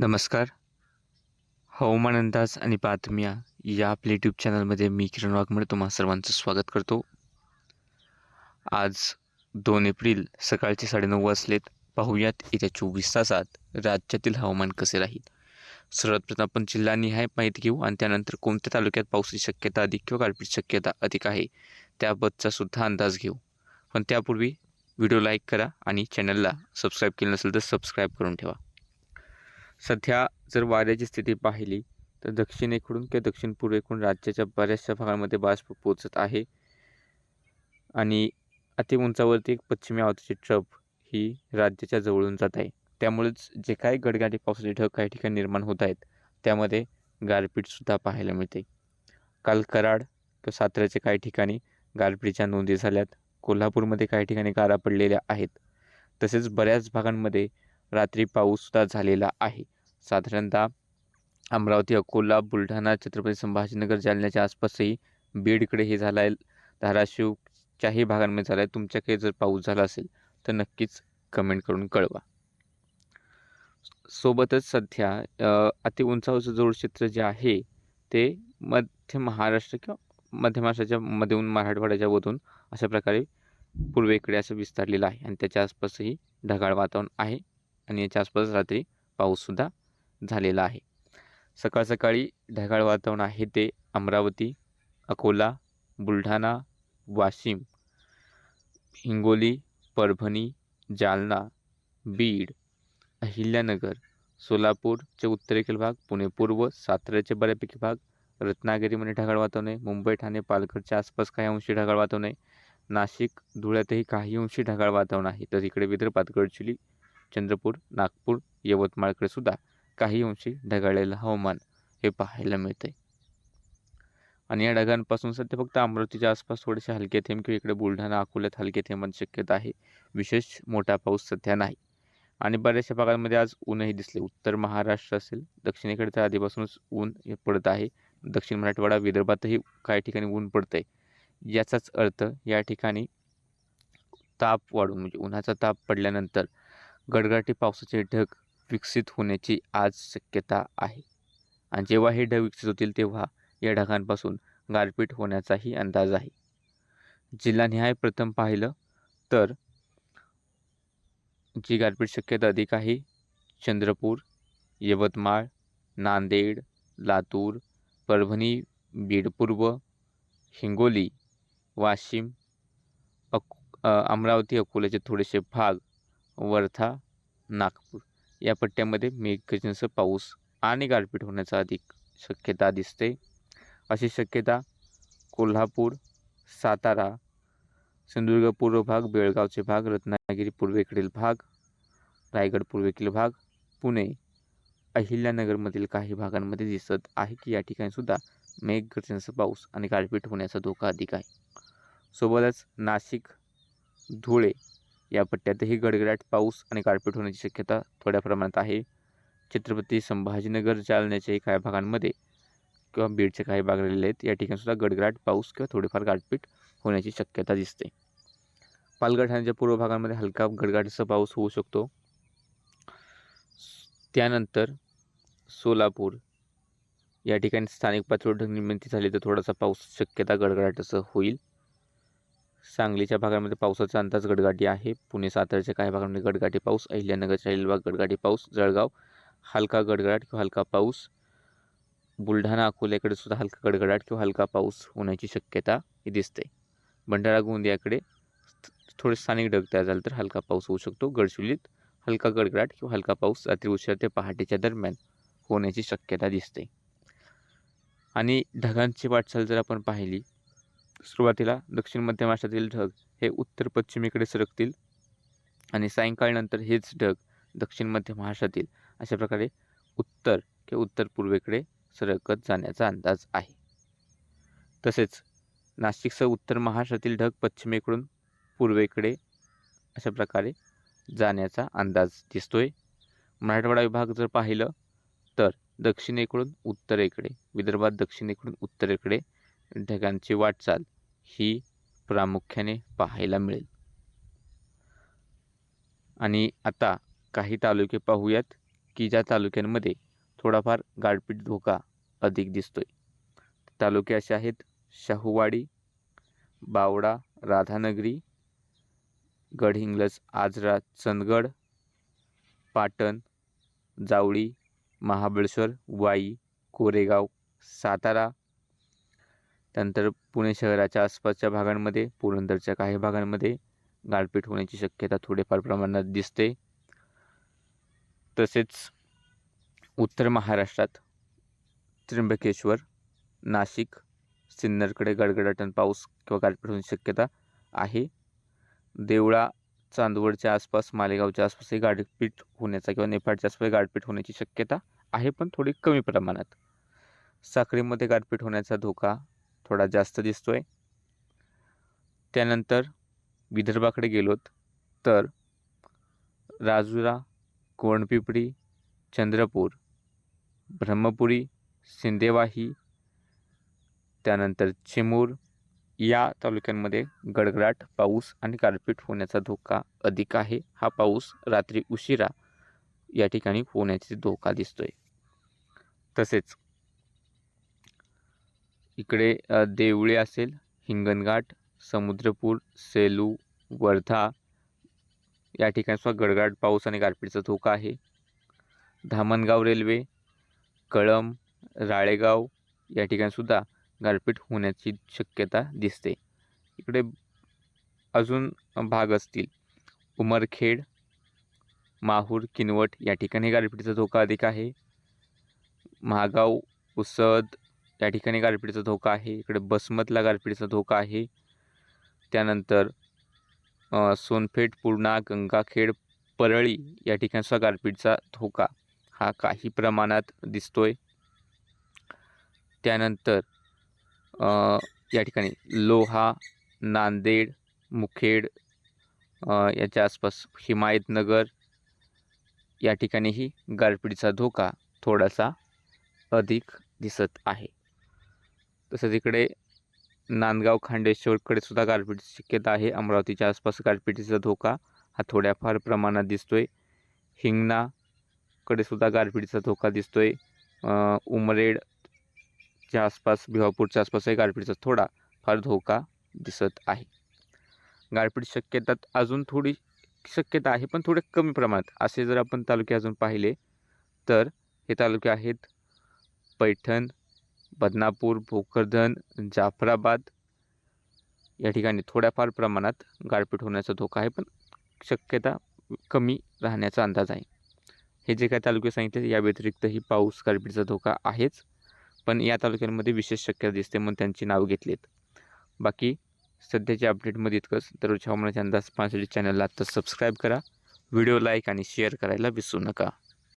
नमस्कार. हवामान अंदाज आणि बातम्या या आपल्या यूट्यूब चॅनलमध्ये मी किरण वाघमळे तुम्हा सर्वांचं स्वागत करतो. आज दोन एप्रिल सकाळचे साडेनऊ वाजलेत. पाहूयात येत्या चोवीस तासात राज्यातील हवामान कसे राहील? सर्वात प्रथम आपण जिल्हानिहाय माहिती घेऊ आणि त्यानंतर कोणत्या तालुक्यात पावसाची शक्यता अधिक किंवा गारपीट शक्यता अधिक आहे त्याबद्दलचा सुद्धा अंदाज घेऊ. पण त्यापूर्वी व्हिडिओ लाईक करा आणि चॅनलला सबस्क्राईब केलं नसेल तर सबस्क्राईब करून ठेवा. सध्या जर वाऱ्याची स्थिती पाहिली तर दक्षिणेकडून किंवा दक्षिण पूर्वेकडून राज्याच्या बऱ्याचशा भागांमध्ये बाष्प पोचत आहे. आणि अति उंचावरती एक पश्चिमी आवताची ट्रप ही राज्याच्या जवळून जात आहे. त्यामुळेच जे काही गडगाडी पावसाचे ढग काही ठिकाणी निर्माण होत आहेत त्यामध्ये गारपीटसुद्धा पाहायला मिळते. काल कराड किंवा साताऱ्याच्या काही ठिकाणी गारपीटच्या नोंदी झाल्यात. कोल्हापूरमध्ये काही ठिकाणी गारा पडलेल्या आहेत. तसेच बऱ्याच भागांमध्ये रात्री पाऊससुद्धा झालेला आहे. साधारणतः अमरावती अकोला बुलढाणा छत्रपती संभाजीनगर जालन्याच्या आसपासही बीडकडे हे झालं आहे धाराशिवच्याही भागांमध्ये झालं आहे तुमच्याकडे जर पाऊस झाला असेल तर नक्कीच कमेंट करून कळवा. सोबतच सध्या अति उंचावरचं जोड क्षेत्र जे आहे ते मध्य महाराष्ट्र किंवा मध्य महाराष्ट्राच्या मधून मराठवाड्याच्या मधून अशा प्रकारे पूर्वेकडे असं विस्तारलेलं आहे. आणि त्याच्या आसपासही ढगाळ वातावरण आहे. आणि याच्या आसपास रात्री पाऊससुद्धा झालेला आहे. सकाळ सकाळी ढगाळ वातावरण आहे ते अमरावती अकोला बुलढाणा वाशिम हिंगोली परभणी जालना बीड अहिल्यानगर सोलापूरचे उत्तरेकडील भाग पुणे पूर्व साताऱ्याचे बऱ्यापैकी भाग रत्नागिरीमध्ये ढगाळ वातावरण आहे मुंबई ठाणे पालघरच्या आसपास काही अंशी ढगाळ वातावरण आहे नाशिक धुळ्यातही काही अंशी ढगाळ वातावरण आहे. तर इकडे विदर्भात गडचिरोली चंद्रपूर नागपूर यवतमाळकडे सुद्धा काही अंशी ढगाळलेलं हवामान हे पाहायला मिळतंय. आणि या ढगांपासून सध्या फक्त अमरावतीच्या आसपास थोडेसे हलके थेंब किंवा इकडे बुलढाणा अकोल्यात हलके थेंबांची शक्यता आहे. विशेष मोठा पाऊस सध्या नाही. आणि बऱ्याचशा भागांमध्ये आज ऊनही दिसले. उत्तर महाराष्ट्र असेल दक्षिणेकडे तर आधीपासूनच ऊन हे पडत आहे. दक्षिण मराठवाडा विदर्भातही काही ठिकाणी ऊन पडतं आहे याचाच अर्थ या ठिकाणी ताप वाढून म्हणजे उन्हाचा ताप पडल्यानंतर गडगडाटी पावसाचे ढग विकसित होण्याची आज शक्यता आहे. आणि जेव्हा हे ढग विकसित होतील तेव्हा या ढगांपासून गारपीट होण्याचाही अंदाज आहे. जिल्हानिहाय प्रथम पाहिलं तर जी गारपीट शक्यता अधिक आहे चंद्रपूर यवतमाळ नांदेड लातूर परभणी बीड पूर्व हिंगोली वाशिम अक अमरावती अकोल्याचे थोडेसे भाग वर्धा नागपूर या पट्ट्यामध्ये मेघगर्जनेसह पाऊस आणि गारपीट होण्याचा अधिक शक्यता दिसते. अशी शक्यता कोल्हापूर सातारा सिंधुदुर्ग पूर्व भाग बेळगावचे भाग रत्नागिरी पूर्वेकडील भाग रायगड पूर्वेकडील भाग पुणे अहिल्यानगरमधील काही भागांमध्ये दिसत आहे की या ठिकाणी सुद्धा मेघगर्जनेसह पाऊस आणि गारपीट होण्याचा धोका अधिक आहे. सोबतच नाशिक धुळे या पट्ट्यातही गडगडाट पाऊस आणि गारपीट होण्याची शक्यता थोड्या प्रमाणात आहे. छत्रपती संभाजीनगर जालन्याच्याही काही भागांमध्ये किंवा बीडचे काही भाग राहिलेले आहेत. या ठिकाणीसुद्धा गडगडाट पाऊस किंवा थोडीफार गारपीट होण्याची शक्यता दिसते. पालघर ठाण्याच्या पूर्व भागांमध्ये हलका गडगडाटचा पाऊस होऊ शकतो. त्यानंतर सोलापूर. या ठिकाणी स्थानिक पातळीवर निर्मिती झाली तर थोडासा पाऊस शक्यता गडगडाटाचं होईल. सांगलीच्या भागामध्ये पावसाचा अंदाज गडगाटी आहे. पुणे सातारच्या काही भागामध्ये गडगाटी पाऊस अहिल्यानगरच्या भाग गडगाटी पाऊस जळगाव हलका गडगडाट किंवा हलका पाऊस. बुलढाणा अकोल्याकडे सुद्धा हलका गडगडाट किंवा हलका पाऊस होण्याची शक्यता ही दिसते. भंडारा गोंदियाकडे थोडे स्थानिक ढग तयार झाले तर हलका पाऊस होऊ शकतो. गडचिरोलीत हलका गडगडाट किंवा हलका पाऊस रात्री उशीर ते पहाटेच्या दरम्यान होण्याची शक्यता दिसते. आणि ढगांची वाटचाल जर आपण पाहिली सुरुवातीला दक्षिण मध्य महाराष्ट्रातील ढग हे उत्तर पश्चिमेकडे सरकतील आणि सायंकाळनंतर हेच ढग दक्षिण मध्य महाराष्ट्रातील अशा प्रकारे उत्तर किंवा उत्तर पूर्वेकडे सरकत जाण्याचा अंदाज आहे. तसेच नाशिकसह उत्तर महाराष्ट्रातील ढग पश्चिमेकडून पूर्वेकडे अशा प्रकारे जाण्याचा अंदाज दिसतोय. मराठवाडा विभाग जर पाहिलं तर दक्षिणेकडून उत्तरेकडे विदर्भात दक्षिणेकडून उत्तरेकडे ढगांची वाटचाल ही प्रामुख्याने पाहायला मिळेल. आणि आता काही तालुके पाहूयात की ज्या तालुक्यांमध्ये थोडाफार गारपीट धोका अधिक दिसतोय. तालुके असे आहेत शाहूवाडी बावडा राधानगरी गडहिंग्लज आजरा चंदगड पाटण जावळी महाबळेश्वर वाई कोरेगाव सातारा त्यानंतर पुणे शहराच्या आसपासच्या भागांमध्ये पुरंदरच्या काही भागांमध्ये गारपीट होण्याची शक्यता थोडेफार प्रमाणात दिसते. तसेच उत्तर महाराष्ट्रात त्र्यंबकेश्वर नाशिक सिन्नरकडे गडगडाटन पाऊस किंवा गारपीट होण्याची शक्यता आहे. देवळा चांदवडच्या आसपास मालेगावच्या आसपासही गारपीट होण्याचा किंवा नेपाळच्या आसपास गारपीट होण्याची शक्यता आहे पण थोडी कमी प्रमाणात. साखरेमध्ये गारपीट होण्याचा धोका थोडा जास्त दिसतो आहे त्यानंतर विदर्भाकडे गेलोत तर राजुरा कोणपिपळी चंद्रपूर ब्रह्मपुरी सिंदेवाही त्यानंतर चिमूर या तालुक्यांमध्ये गडगडाट पाऊस आणि गारपीट होण्याचा धोका अधिक आहे. हा पाऊस रात्री उशिरा या ठिकाणी होण्याचा धोका दिसतोय. तसेच इकडे देवळी देवळे असेल हिंगणघाट समुद्रपूर सेलू वर्धा या ठिकाणी सुद्धा गडगडाट पाऊस आणि गारपीटचा धोका आहे. धामणगाव रेल्वे कळम राळेगाव या ठिकाणीसुद्धा गारपीट होण्याची शक्यता दिसते. इकडे अजून भाग असतील उमरखेड माहूर किनवट या ठिकाणी गारपीटचा धोका अधिक आहे. महागाव उसद या ठिकाणी गारपीटचा धोका आहे. इकडे बसमतला गारपीटचा धोका आहे. त्यानंतर सोनपेठ पूर्णा गंगाखेड परळी या ठिकाणचा गारपीटचा धोका हा काही प्रमाणात दिसतोय. त्यानंतर या ठिकाणी लोहा नांदेड मुखेड याच्या आसपास हिमायतनगर या ठिकाणीही गारपीटचा धोका थोडासा अधिक दिसत आहे. तसंच इकडे नांदगाव खांडेश्वरकडे सुद्धा गारपीटची शक्यता आहे. अमरावतीच्या आसपास गारपीटीचा धोका हा थोड्याफार प्रमाणात दिसतोय. हिंगणाकडे सुद्धा गारपीटीचा धोका दिसतोय. आहे उमरेडच्या आसपास भिवापूरच्या आसपासही गारपीटचा थोडा फार धोका दिसत आहे. गारपीट शक्यतात अजून थोडी शक्यता आहे पण थोडे कमी प्रमाणात. असे जर आपण तालुके अजून पाहिले तर हे तालुके आहेत पैठण बदनापूर भोकरदन जाफराबाद या ठिकाणी थोड्याफार प्रमाणात गारपीट होण्याचा धोका आहे पण शक्यता कमी राहण्याचा अंदाज आहे. हे जे काही तालुके सांगितले या व्यतिरिक्तही पाऊस गारपीटचा धोका आहेच पण या तालुक्यांमध्ये विशेष शक्यता दिसते म्हणून त्यांची नावं घेतलीत. बाकी सध्याच्या अपडेटमध्ये इतकंच. दररोज हवामानाचे अंदाज पाहण्यासाठी चॅनलला आत्ता सबस्क्राईब करा. व्हिडिओ लाईक आणि शेअर करायला विसरू नका.